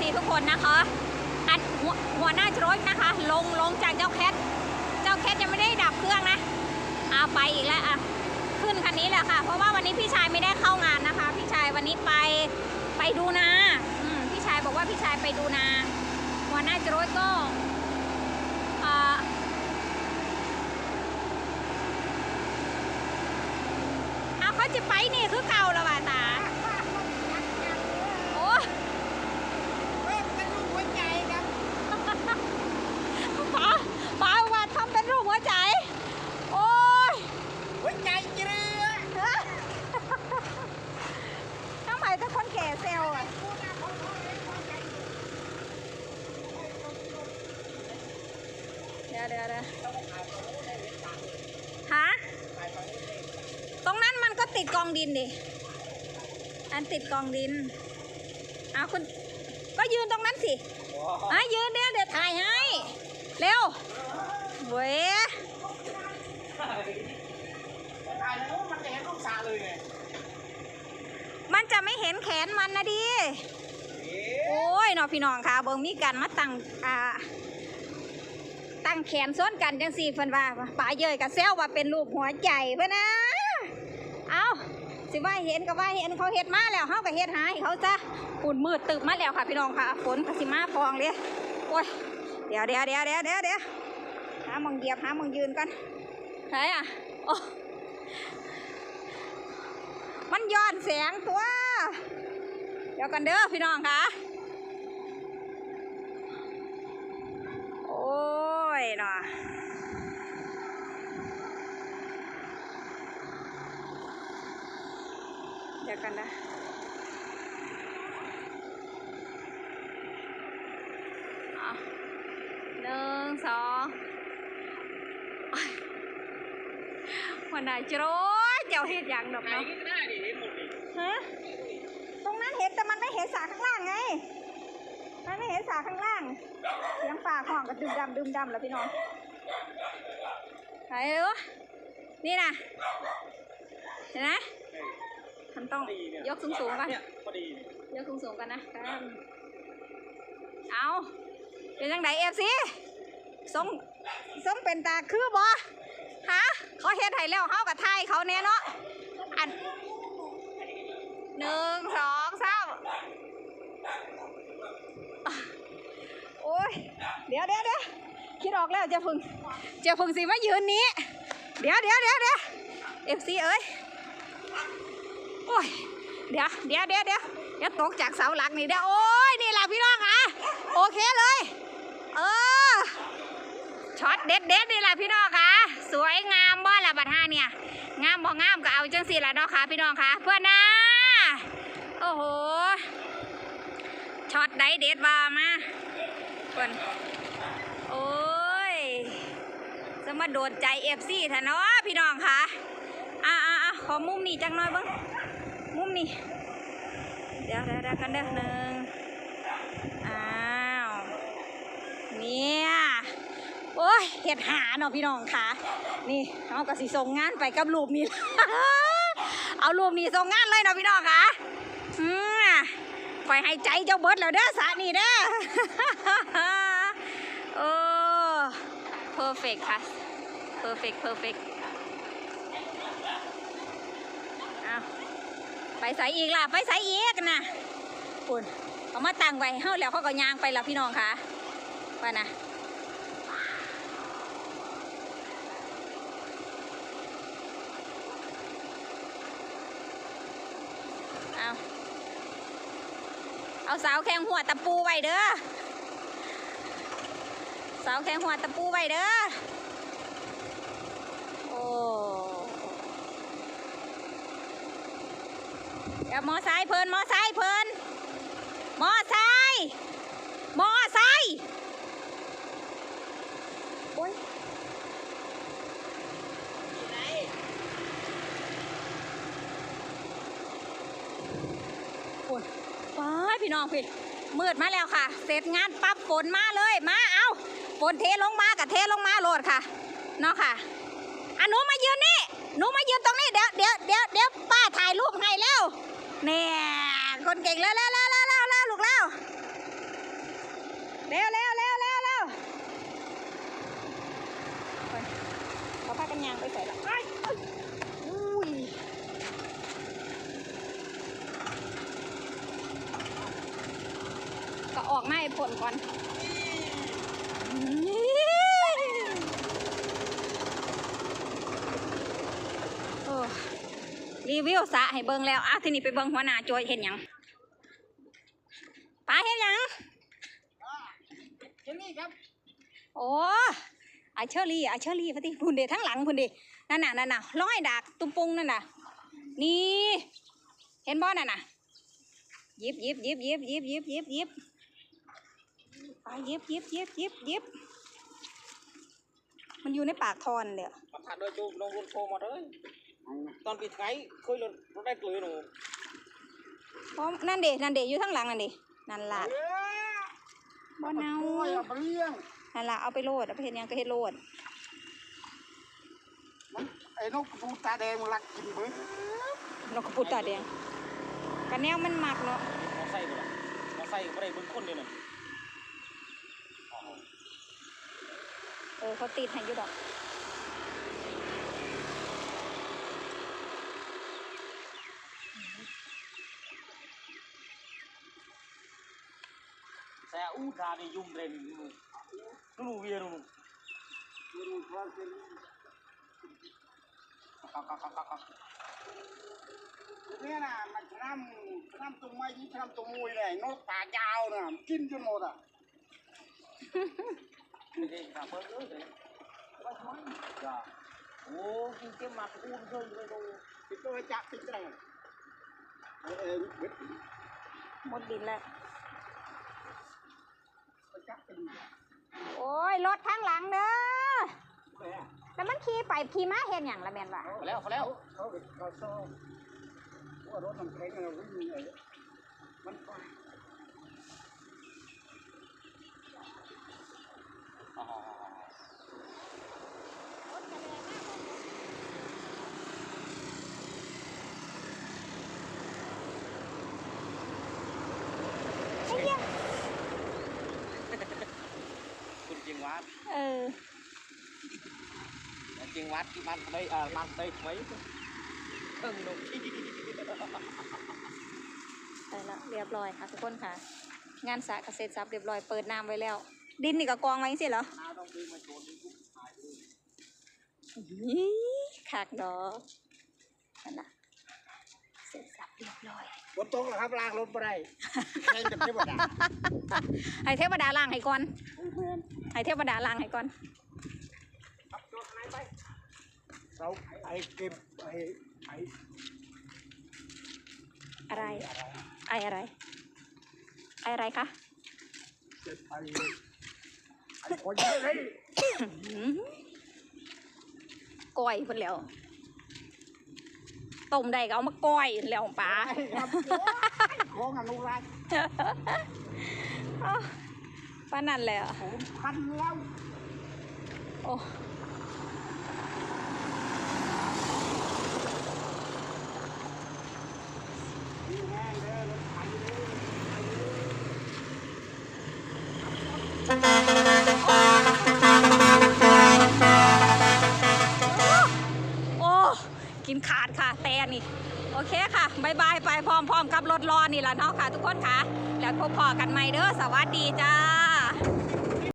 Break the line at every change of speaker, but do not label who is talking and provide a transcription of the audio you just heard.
ซีทุกคนนะคะอันหัวหัวหน้าโรสนะคะ ลงลงจากเจ้าแคทเจ้าแคทยังไม่ได้ดับเครื่องนะเอาไปอีกแล้วอะขึ้นคันนี้แหละค่ะ เพราะว่าวันนี้พี่ชายไม่ได้เข้างานนะคะ พี่ชายวันนี้ไปไปดูนาอืมพี่ชายบอกว่าพี่ชายไปดูนาหัวหน้าโรสก็เขาจะไปนี่คือเก่าแล้วว่ะตา โอ้ ป๋าป๋าว่าทำเป็นรูปหัวใจ โอ้ยทำไมถ้าคนแก่เซลล์อะ เดี๋ยวเดี๋ยวเดี๋ยวฮะตรงนั้นมันก็ติดกองดินดิ อันติดกองดินเอาคุณก็ยืนตรงนั้นสิอะยืนเดี๋ยวเดี๋ยวถ่ายให้ เร็วเว้ยมันจะไม่เห็นแขนมันนะดิ โอ้ยเนาะพี่น้องค่ะเบิ่งมีกันมาตั้งอ่า ตั้งแขนซ้อนกันจังสี่เพิ่นว่าป่าเยยกับเซลว่าเป็นรูปหัวใจเพิ่นนะ เอาสิว่าเห็นก็ว่าเห็นเขาเฮ็ดมาแล้วเฮาก็เฮ็ดหาให้เขาซะฝุ่นมืดตึบมาแล้วค่ะพี่น้องค่ะฝนก็สิมาพองเลยโอ้ยเดี๋ยวเดี๋ยวเดี๋ยวเดี๋ยวเดี๋ยวเดี๋ยวหามองเหยียบหามองยืนกันไหนอะโอ้มันย้อนแสงตัว เดี๋ยวกันเด้อพี่น้องค่ะ โอ้ยเนาะ เดี๋ยวกันนะเอาหนึ่งสองโอ๊ยวันไหนจะรู้เจ้าเห็ดอย่างดอกเนาะฮะตรงนั้นเห็นแต่มันไม่เห็นสาข้างล่างไง มันไม่เห็นสาข้างล่างเสียงป่าห้องก็ดึมดำดึมดำแล้วพี่น้องไหนเลยวะนี่นะเห็นไหมมัน ต้องยกสูงสูงๆกัน
เนี่ยพอดี
ยกสูงสูงๆกันนะครับเอาเป็นยังไงเอฟซีส่งส่งเป็นตาคือบ่ฮะเขาเฮ็ดให้แล้วเฮากับไทยเขาแน่เนาะอันหนึ่งสองสามโอ้ยเดี๋ยวเดี๋ยวเดี๋ยวคิดออกแล้วเจะพึ่งเจะพึ่งสิมายืนนี้ เดี๋ยวเดี๋ยวเดี๋ยวเดี๋ยวเอฟซีเอ้ย โอ้ยเดี๋ยวเดี๋ยวเดี๋ยวเดี๋ยวเดี๋ยวตกจากเสาหลักนี่เดี๋ยวโอ้ยนี่แหละพี่น้องอะโอเคเลย เออช็อตเด็ดเด็ดนี่แหละพี่น้องค่ะ สวยงามบ่ละบัดห้าเนี่ยงามบ่งามก็เอาจังสิละเนาะค่ะพี่น้องค่ะ เพื่อนนะโอ้โหช็อตไดเด็ดว่ามาเพื่อนโอ้ยจะมาโดนใจเอฟซีท่ะเนาะพี่น้องค่ะอะอะอะขอมุมนี้จังหน่อยเบ้าง มุมนี้เดี๋ยวเดี๋ยวเดี๋ยวกันเด้อหนึ่งอ้าวเนี่ยโอ้ยเห็ดหาเนาะพี่น้องค่ะ นี่เอากระสิส่งงานไปกับรูปนี้เอารูปนี้ส่งงานเลยเนาะพี่น้องค่ะอืมคอยให้ใจเจ้าเบิร์ดแล้วเด้อสานี่เด้อโอ้ perfect ค่ะ perfect perfect เอาไป ใส่อีกล่ะไปใส่อีกนะคุณเอามาตั้งไว้เฮาแล้วเขาก็ยางไปแล้วพี่น้องค่ะว่านะเอาเอาสาวแข่งหัวตะปูไว้เด้อสาวแข่งหัวตะปูไว้เด้อ โอ้เดี๋ยวมอไซค์เพลินมอไซค์เพลินมอไซค์มอไซค์โอ้ยโอ้ยว้ายพี่น้องพี่มืดมาแล้วค่ะ เสร็จงานปั๊บฝนมาเลยมาเอาฝนเทลงมากับเทลงมาโหลดค่ะเนาะค่ะอะหนูมายืนนี่หนูมายืนตรงนี้เดี๋ยวเดี๋ยวเดี๋ยวเดี๋ยวป้าถ่ายรูปให้แล้ว เนี่ยคนเก่งแล้วแล้วแล้วแล้วแล้วแล้วลูกแล้วเร็วเร็วเร็วเร็วเร็วไปเขาพากันยางไปใส่ละไอ้เอ้ยอุ้ยก็ออกมาให้ผลก่อนโอ้ รีวิวสระให้เบิ่งแล้วอะทีนี้ไปเบิ่งหัวหน้าโจยเห็นหยังป้าเห็นหยัง
เจนนี่ครับ
โอ้อาเชอรี่อาเชอรี่พอดีพุ่นเดทั้งหลังพุ่นเดนั่นน่ะนั่นน่ะร้อยดากตุ้มปุงนั่นน่ะนี่เห็นบ่นั่นน่ะหยิบหยิบหยิบหยิบหยิบหยิบหยิบหยิบไปหยิบหยิบหยิบหยิบหยิบมันอยู่ในปากทอนเดี๋ยว
มาถ่ายโดยจูลงรุนโคมาเลย ตอนปีไทยคุยรถรถได้กลือหนู
เพราะนั่นเดนั่นเดอยู่ทั้งหลังนั่นเดนั่นล่ะบ่เนา
โอ้ยเอาไปเลี้ยง
นั่นล่ะเอาไปโลดเอาไปเห็นยังก็เห็นโลด
มันไอ้นกกระปูตาแดงมันรักกินเบิ้ง
นกกระปุตตาแดงกระแนวมันมักเนาะ
มาใส่บ่ล่ะมาใส่บ่ได้เบิ้งคนเดียวนั่น
เออเขาติดให้อยู่ดอก
saya udah di jumren dulu dulu biru kakak kakak kakak thế là mà năm năm tùng mây với năm tùng mùi này nó tà dao nè chín cho một à cái cả bớt nữa đấy bớt mấy giờ ô cái cái mặt un hơn rồi đâu thì tôi chặt cái này mất đi lại โอ้ย
รถข้างหลังเนอะแล้วมันขี่ไปขี่มาเห็นอย่างละแมนวะ
แล้วแล้วะอ๋อ วัดที่มันได้อ่ามันได้ไหมเพิ่งลงที่
ไปแล้วเรียบร้อยค่ะทุกคนค่ะ งานสระเกษตรทรัพย์เรียบร้อยเปิดน้ำไว้แล้ว ดินนี่ก็กองไว้สิเหรอ
น้าต้องดูมาโจนนี่ปุ๊บหายเลย
นี่ขากดอกนั่นน่ะเสร็จสับเรียบร้อย
บนโต๊ะเหรอครับลากรถไปได้แข่งกับเทวดา
ให้เทวดาล้างให้ก่อนให้เทวดาล้างให้ก่อน
ขับรถไหนไป เราไอ้เก็บไอ้ไอ้
อะไร ไออะไร ไออะไรคะ
เก็บไอ้ไอ้คนเยอะเลย
หืมก้อยเพิ่นแล้วต้มได้ก็เอามาก้อยแล้วป๋า
ครับของอนุรักษ์
ป้านั่นแหละ
ผมพันแล้ว
โอ้ โอ้กินขาดค่ะ แต่นี่ โอเคค่ะบายบายไปพร้อมๆกับรถรอนี่ละเนาะค่ะ ทุกคนค่ะ แล้วพบพอกันใหม่เด้อสวัสดีจ้า